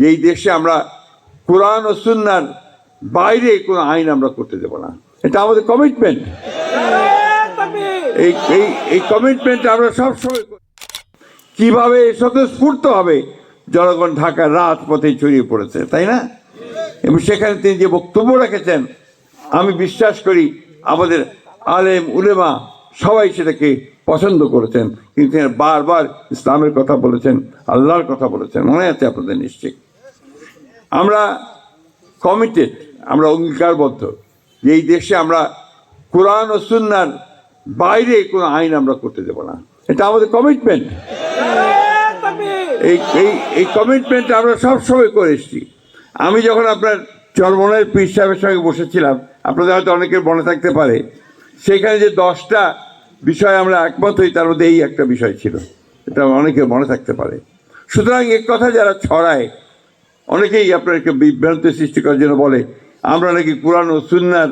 যে এই দেশে আমরা কোরআন ও সুন্নার বাইরে কোনো আইন আমরা করতে দেব না। এটা আমাদের কমিটমেন্ট এই এই কমিটমেন্ট আমরা সবসময়। কীভাবে স্বতঃস্ফূর্ত হবে জনগণ ঢাকার রাজপথে ছড়িয়ে পড়েছে, তাই না? এবং সেখানে তিনি যে বক্তব্য রেখেছেন, আমি বিশ্বাস করি আমাদের আলেম, উলেমা সবাই সেটাকে পছন্দ করেছেন। কিন্তু তিনি বারবার ইসলামের কথা বলেছেন, আল্লাহর কথা বলেছেন। মনে আছে আপনাদের নিশ্চয়ই? আমরা কমিটেড আমরা অঙ্গীকারবদ্ধ। যে এই দেশে আমরা কোরআন ও সুন্নার বাইরে কোনো আইন আমরা করতে দেব না। এটা আমাদের কমিটমেন্ট এই এই এই কমিটমেন্ট আমরা সবসময় করে এসেছি। আমি যখন আপনার চরমনের পীর সাহেবের সঙ্গে বসেছিলাম, আপনাদের হয়তো অনেকের মনে থাকতে পারে, সেখানে যে দশটা বিষয় আমরা একমত হই, তার মধ্যে এই একটা বিষয় ছিল। এটা অনেকের মনে থাকতে পারে। সুতরাং এক কথা যারা ছড়ায় অনেকেই আপনার বিভ্রান্তি সৃষ্টি করার জন্য বলে। আমরা নাকি কোরআন ও সুন্নার